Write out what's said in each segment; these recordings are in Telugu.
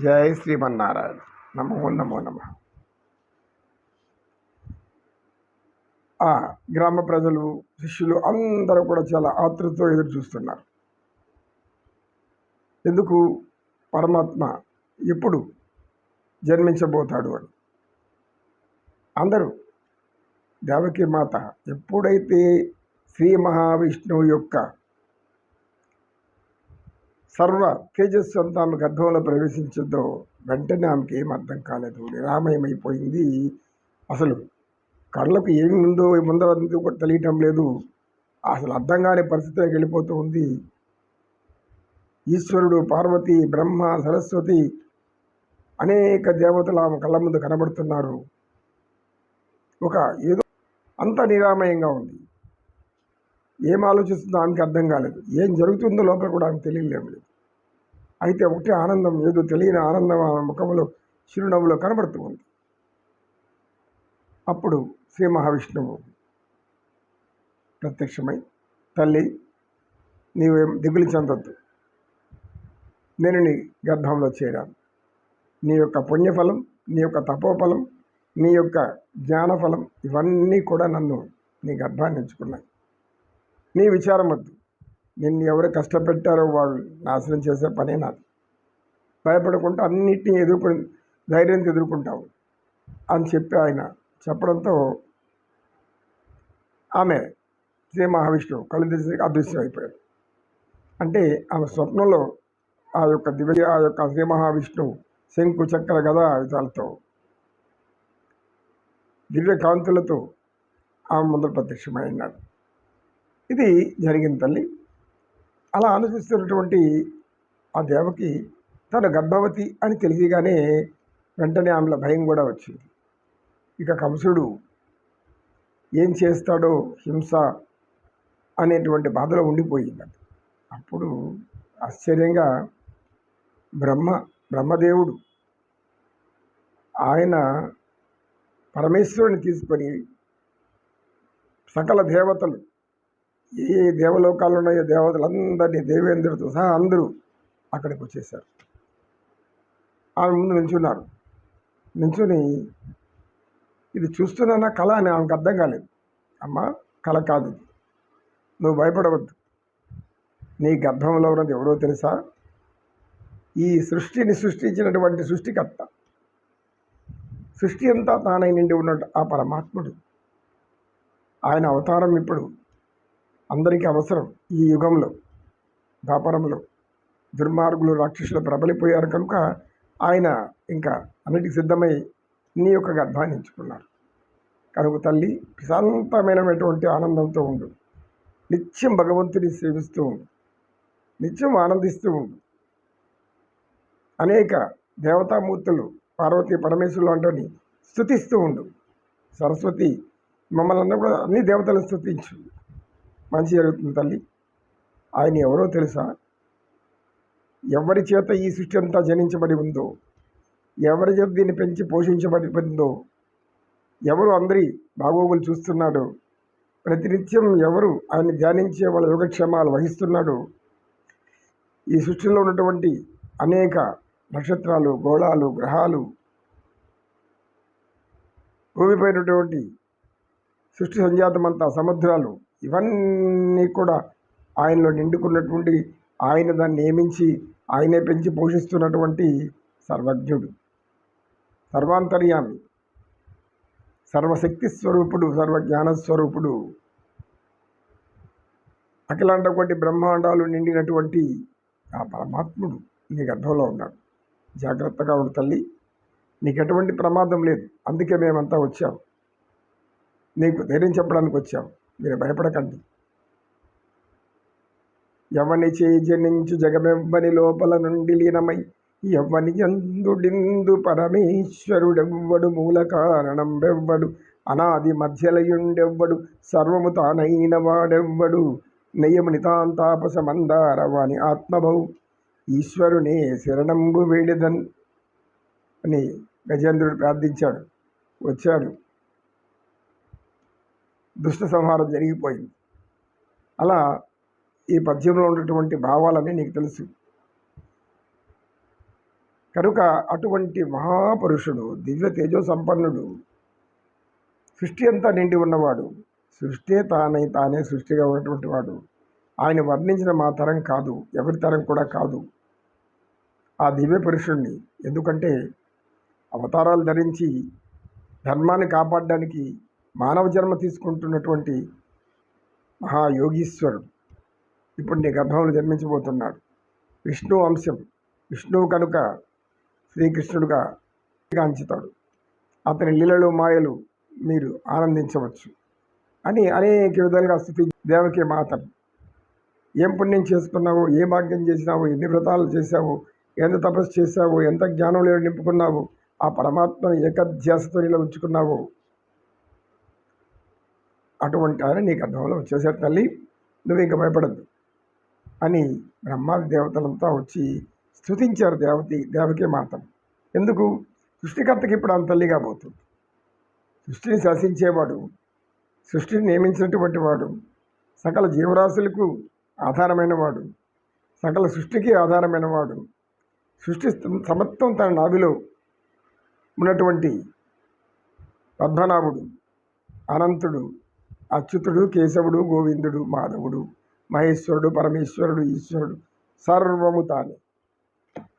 జై శ్రీమన్నారాయణ. నమో నమో నమ. గ్రామ ప్రజలు శిష్యులు అందరూ కూడా చాలా ఆతృతతో ఎదురు చూస్తున్నారు. ఎందుకు? పరమాత్మ ఎప్పుడు జన్మించబోతాడు అని. అందరూ దేవకి మాత ఎప్పుడైతే శ్రీ మహావిష్ణువు యొక్క సర్వ తేజస్సు అంతా ఆమె గర్భంలో ప్రవేశించద్దో. వెంటనే ఆమెకి ఏం అర్థం కాలేదు. నిరామయమైపోయింది అసలు. కళ్ళకు ఏమి ఉందో ముందర కూడా తెలియటం లేదు. అసలు అర్థం కాని పరిస్థితిలోకి వెళ్ళిపోతూ ఉంది. ఈశ్వరుడు పార్వతి బ్రహ్మ సరస్వతి అనేక దేవతలు ఆమె కళ్ళ ముందు కనబడుతున్నారు. ఒక ఏదో అంత నిరామయంగా ఉంది. ఏం ఆలోచిస్తుందో ఆమెకి అర్థం కాలేదు. ఏం జరుగుతుందో లోపల కూడా ఆమెకు తెలియలేము. లేదు అయితే ఒకటే ఆనందం ఏదో తెలియని ఆనందం ఆమె ముఖంలో చిరునవ్వులో కనబడుతూ ఉంది. అప్పుడు శ్రీ మహావిష్ణువు ప్రత్యక్షమై తల్లి నీవేం దిగులు చెందొద్దు నేను నీ గర్భంలో చేరాను. నీ యొక్క పుణ్యఫలం నీ యొక్క తపోఫలం నీ యొక్క జ్ఞానఫలం ఇవన్నీ కూడా నన్ను నీ గర్భాన్ని ఎంచుకున్నాయి. నీ విచారం వద్దు. నిన్ను ఎవరు కష్టపెట్టారో వాళ్ళు నాశనం చేసే పనే నాది. భయపడకుండా అన్నిటినీ ఎదుర్కొని ధైర్యంతో ఎదుర్కొంటావు అని చెప్పి ఆయన చెప్పడంతో ఆమె శ్రీ మహావిష్ణువు కళ్ళు తెరిచి అదృశ్యం అయిపోయాడు అంటే ఆమె స్వప్నంలో ఆ యొక్క దివ్య ఆ యొక్క శ్రీ మహావిష్ణువు శంకు చక్ర గదా విధాలతో దివ్య కాంతులతో ఆమె ముందర ప్రత్యక్షమైనాడు ఇది జరిగింది తల్లి. అలా ఆలోచిస్తున్నటువంటి ఆ దేవకి తను గర్భవతి అని తెలియగానే వెంటనే ఆమెల భయం కూడా వచ్చింది. ఇక కంసుడు ఏం చేస్తాడో హింస అనేటువంటి బాధలో ఉండిపోయింది. అప్పుడు ఆశ్చర్యంగా బ్రహ్మ బ్రహ్మదేవుడు ఆయన పరమేశ్వరుని తీసుకొని సకల దేవతలు ఏ ఏ దేవలోకాలు ఉన్నాయో దేవతలందరినీ దేవేంద్రుడితో సహా అందరూ అక్కడికి వచ్చేసారు ఆమె ముందు నిల్చున్నారు. నిల్చుని ఇది చూస్తున్నా కళ అని ఆమెకు అర్థం కాలేదు. అమ్మ కళ కాదు ఇది. నువ్వు భయపడవద్దు. నీ గర్భంలో ఉన్నది ఎవరో తెలుసా? ఈ సృష్టిని సృష్టించినటువంటి సృష్టికర్త. సృష్టి అంతా తానై నిండి ఉన్న ఆ పరమాత్ముడు. ఆయన అవతారం ఇప్పుడు అందరికీ అవసరం ఈ యుగంలో. వ్యాపారంలో దుర్మార్గులు రాక్షసులు ప్రబలిపోయారు కనుక ఆయన ఇంకా అన్నిటికి సిద్ధమై నీ యొక్క గర్భాన్ని ఎంచుకున్నారు కనుక తల్లి ప్రశాంతమైనటువంటి ఆనందంతో ఉండు. నిత్యం భగవంతుని సేవిస్తూ ఉండు. నిత్యం ఆనందిస్తూ ఉండు. అనేక దేవతామూర్తులు పార్వతీ పరమేశ్వరులు అంటే స్థుతిస్తూ ఉండు. సరస్వతి మమ్మల్ని అందరూ కూడా అన్ని దేవతలను స్థుతించు మంచి జరుగుతుంది తల్లి. ఆయన ఎవరో తెలుసా? ఎవరి చేత ఈ సృష్టి అంతా జనించబడి ఉందో ఎవరి చేత దీన్ని పెంచి పోషించబడి ఉందో ఎవరు అందరి బాగోగులు చూస్తున్నాడో ప్రతినిత్యం ఎవరు ఆయన ధ్యానించే వాళ్ళ యోగక్షేమాలు వహిస్తున్నాడు ఈ సృష్టిలో ఉన్నటువంటి అనేక నక్షత్రాలు గోళాలు గ్రహాలు భూమిపైనటువంటి సృష్టి సంజాతమంతా సముద్రాలు ఇవన్నీ కూడా ఆయనలో నిండుకున్నటువంటి ఆయన దాన్ని నియమించి ఆయనే పెంచి పోషిస్తున్నటువంటి సర్వజ్ఞుడు సర్వాంతర్యామి సర్వశక్తి స్వరూపుడు సర్వజ్ఞాన స్వరూపుడు అఖిలాండ ఒకటి బ్రహ్మాండాలు నిండినటువంటి ఆ పరమాత్ముడు నీ గర్భంలో ఉన్నాడు. జాగ్రత్తగా ఉండు తల్లి నీకు ఎటువంటి ప్రమాదం లేదు. అందుకే మేమంతా వచ్చాం. నీకు ధైర్యం చెప్పడానికి వచ్చాం. మీరు భయపడకండి. ఎవని చేజనించు జగమెవ్వని లోపల నుండి లీనమై ఎవ్వని ఎందుడిందు పరమేశ్వరుడెవ్వడు మూల కారణం వెవ్వడు అనాది మధ్యలయుండెవ్వడు సర్వము తానైన వాడెవ్వడు నయము నితాంతాపస ఆత్మభౌ ఈశ్వరునే శరణంబు వేడిదన్ అని గజేంద్రుడు ప్రార్థించాడు. వచ్చాడు. దుష్ట సంహారం జరిగిపోయింది. అలా ఈ పద్యంలో ఉన్నటువంటి భావాలన్నీ నీకు తెలుసు. కనుక అటువంటి మహాపురుషుడు దివ్య తేజో సంపన్నుడు సృష్టి అంతా నిండి ఉన్నవాడు సృష్టి తానై తానే సృష్టిగా ఉన్నటువంటి వాడు ఆయన వర్ణించిన మా తరం కాదు ఎవరి తరం కూడా కాదు. ఆ దివ్య పురుషుణ్ణి ఎందుకంటే అవతారాలు ధరించి ధర్మాన్ని కాపాడడానికి మానవ జన్మ తీసుకుంటున్నటువంటి మహాయోగీశ్వరుడు. ఇప్పుడు నీ గర్భంలో జన్మించబోతున్నాడు. విష్ణు అంశం విష్ణువు కనుక శ్రీకృష్ణుడుగా కాంచుతాడు అతని లీలలు మాయలు మీరు ఆనందించవచ్చు అని అనేక విధాలుగా స్థుతి దేవకి మాతను ఏం పుణ్యం చేసుకున్నావు? ఏ భాగ్యం చేసినావు? ఎన్ని వ్రతాలు చేశావు? ఎంత తపస్సు చేశావు? ఎంత జ్ఞానం లేవు నింపుకున్నావు? ఆ పరమాత్మను ఏకధ్యాసతో ఇలా ఉంచుకున్నావు అటువంటి ఆయన నీకు అర్థంలో వచ్చేసాడు తల్లి. నువ్వు ఇంకా భయపడద్దు. అని బ్రహ్మాది దేవతలంతా వచ్చి స్థుతించారు దేవతి దేవకి మాతను ఎందుకు? సృష్టికర్తకి ఇప్పుడు ఆమె తల్లిగా పోతుంది. సృష్టిని శాసించేవాడు సృష్టిని నియమించినటువంటి వాడు సకల జీవరాశులకు ఆధారమైన వాడు సకల సృష్టికి ఆధారమైన వాడు సృష్టి సమత్వం తన నాభిలో ఉన్నటువంటి పద్మనాభుడు అనంతుడు అచ్యుతుడు కేశవుడు గోవిందుడు మాధవుడు మహేశ్వరుడు పరమేశ్వరుడు ఈశ్వరుడు సర్వము తానే.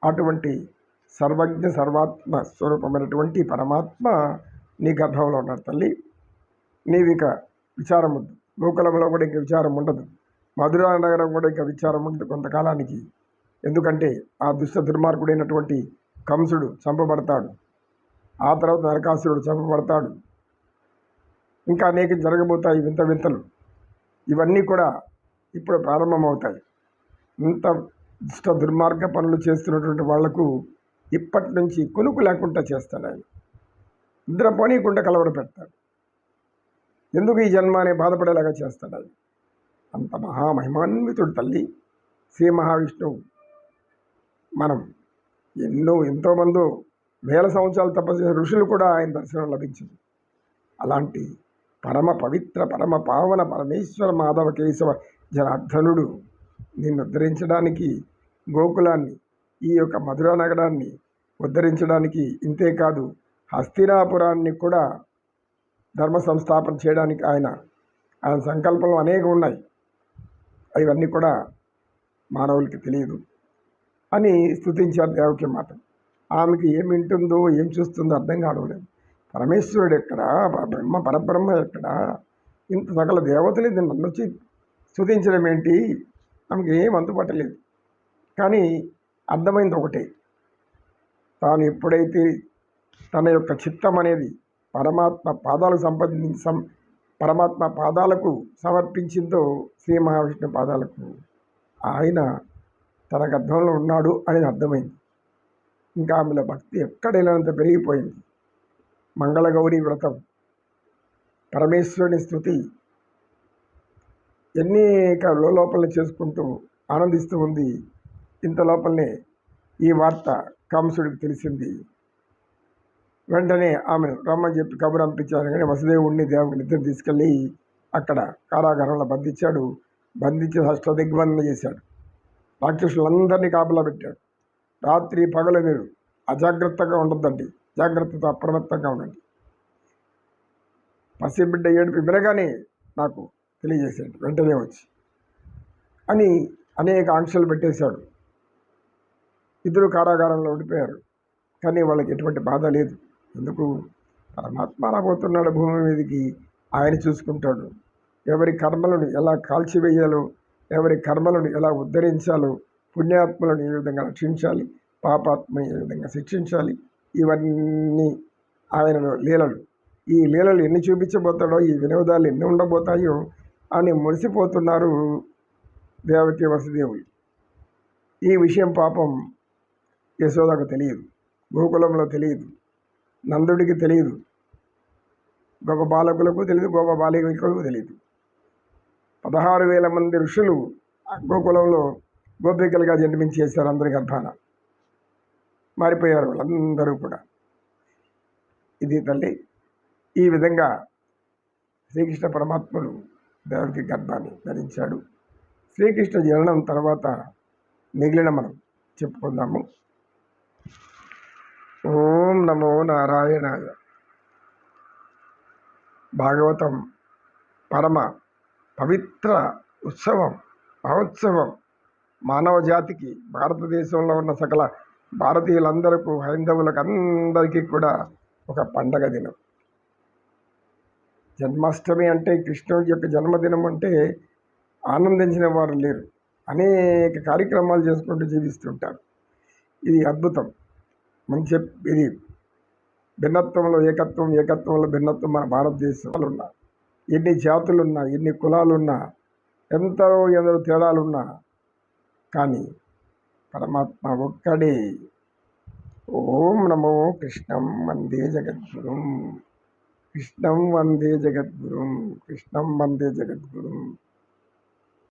అటువంటి సర్వజ్ఞ సర్వాత్మ స్వరూపమైనటువంటి పరమాత్మ నీ గర్భంలో ఉన్నాడు తల్లి. నీవిక ఇక విచారం ఉండదు. గోకులంలో కూడా ఇంకా విచారం ఉండదు. మధురా నగరం కూడా ఇంకా విచారం ఉండదు కొంతకాలానికి. ఎందుకంటే ఆ దుష్ట దుర్మార్గుడైనటువంటి కంసుడు చంపబడతాడు. ఆ తర్వాత నరకాసురుడు చంపబడతాడు. ఇంకా అనేక జరగబోతాయి వింత వింతలు. ఇవన్నీ కూడా ఇప్పుడు ప్రారంభమవుతాయి. ఇంత దుష్ట దుర్మార్గ పనులు చేస్తున్నటువంటి వాళ్ళకు ఇప్పటి నుంచి కొనుక్కు లేకుండా చేస్తాడు ఆయన. నిద్ర పోనీయకుండా కలవర పెడతాడు. ఎందుకు ఈ జన్మ అనే బాధపడేలాగా చేస్తాడు ఆయన? అంత మహామహిమాన్వితుడు తల్లి. శ్రీ మహావిష్ణువు. మనం ఎన్నో ఎంతోమందో వేల సంవత్సరాలు తపస్సు ఋషులు కూడా ఆయన దర్శనం లభించింది. అలాంటి పరమ పవిత్ర పరమ పావన పరమేశ్వర మాధవ కేశవ జనార్దనుడు నిన్ను ఉద్ధరించడానికి గోకులాన్ని ఈ యొక్క మధురా నగరాన్ని ఉద్ధరించడానికి ఇంతేకాదు హస్తినాపురాన్ని కూడా ధర్మ సంస్థాపన చేయడానికి ఆయన ఆయన సంకల్పం అనేక ఉన్నాయి. అవన్నీ కూడా మానవులకి తెలియదు అని స్థుతించారు దేవకి మాట ఆమెకి ఏమింటుందో వింటుందో ఏం చూస్తుందో అర్థం కావడం లేదు. పరమేశ్వరుడు ఎక్కడ? బ్రహ్మ పరబ్రహ్మ ఎక్కడ? ఇంత సకల దేవతలు దీన్ని వచ్చి స్థుతించడం ఏంటి? ఆమెకి ఏం అందుపట్టలేదు కానీ అర్థమైంది ఒకటే. తాను ఎప్పుడైతే తన యొక్క చిత్తం అనేది పరమాత్మ పాదాలకు సంబంధించి సం పరమాత్మ పాదాలకు సమర్పించిందో శ్రీ మహావిష్ణు పాదాలకు ఆయన తన గర్భంలో ఉన్నాడు అనేది అర్థమైంది. ఇంకా ఆమెలో భక్తి ఎక్కడైనంత పెరిగిపోయింది. మంగళగౌరి వ్రతం. పరమేశ్వరుని స్థుతి ఎన్నిక లోపలనే చేసుకుంటూ ఆనందిస్తూ ఉంది. ఇంత లోపలనే ఈ వార్త కంసుడికి తెలిసింది. వెంటనే ఆమెను రమ్మని చెప్పి కబురు పంపించారు కానీ వసుదేవుడిని దేవుడిని ఇద్దరు తీసుకెళ్ళి అక్కడ కారాగారంలో బంధించాడు. బంధించి హస్త దిగ్బంధన చేశాడు. రాక్షసులందరినీ కాపలా పెట్టాడు. రాత్రి పగలు మీరు అజాగ్రత్తగా ఉండద్దండి. జాగ్రత్తతో అప్రమత్తంగా ఉండండి. పసిబిడ్డ ఏడుపు వినగానే నాకు తెలియజేశాడు వెంటనే వచ్చి. అని అనేక ఆంక్షలు పెట్టేశాడు. ఇద్దరు కారాగారంలో ఉండిపోయారు. కానీ వాళ్ళకి ఎటువంటి బాధ లేదు. ఎందుకు? పరమాత్మ రాబోతున్నాడు భూమి మీదకి ఆయన చూసుకుంటాడు. ఎవరి కర్మలను ఎలా కాల్చివేయాలో ఎవరి కర్మలను ఎలా ఉద్ధరించాలో పుణ్యాత్మలను ఏ విధంగా రక్షించాలి పాపాత్మని ఏ విధంగా శిక్షించాలి ఇవన్నీ ఆయనలో లీలలు. ఈ లీలలు ఎన్ని చూపించబోతాడో ఈ వినోదాలు ఎన్ని ఉండబోతాయో అని మురిసిపోతున్నారు దేవకి వసుదేవులు. ఈ విషయం పాపం యశోదకు తెలియదు గోకులంలో తెలియదు నందుడికి తెలియదు గొప్ప బాలకులకు తెలియదు గొప్ప బాలికలకు తెలియదు. పదహారు వేల మంది ఋషులు గోకులంలో గోపికలుగా జన్మించేశారు అందరి గర్భాన. మారిపోయారు వాళ్ళందరూ కూడా. ఇది తల్లి ఈ విధంగా శ్రీకృష్ణ పరమాత్ముడు దేవుడికి గర్భాన్ని ధరించాడు. శ్రీకృష్ణ జననం తర్వాత మిగిలిన మనం చెప్పుకుందాము. ఓం నమో నారాయణాయ. భాగవతం పరమ పవిత్ర ఉత్సవం మహోత్సవం మానవ జాతికి భారతదేశంలో ఉన్న సకల భారతీయులందరకు హైందవులకు అందరికీ కూడా ఒక పండగ దినం. జన్మాష్టమి అంటే కృష్ణుడి యొక్క జన్మదినం అంటే ఆనందించిన వారు లేరు. అనేక కార్యక్రమాలు చేసుకుంటూ జీవిస్తుంటారు. ఇది అద్భుతం. మంచి ఇది భిన్నత్వంలో ఏకత్వం ఏకత్వంలో భిన్నత్వం మన భారతదేశంలో ఉన్నా ఎన్ని జాతులున్నా ఎన్ని కులాలున్నా ఎంతో ఎందరో తేడాలున్నా కానీ పరమాత్మ ఒక్కడే ఓం నమో కృష్ణం వందే జగద్గురుం. కృష్ణం వందే జగద్గురుం. కృష్ణం వందే జగద్గురుం.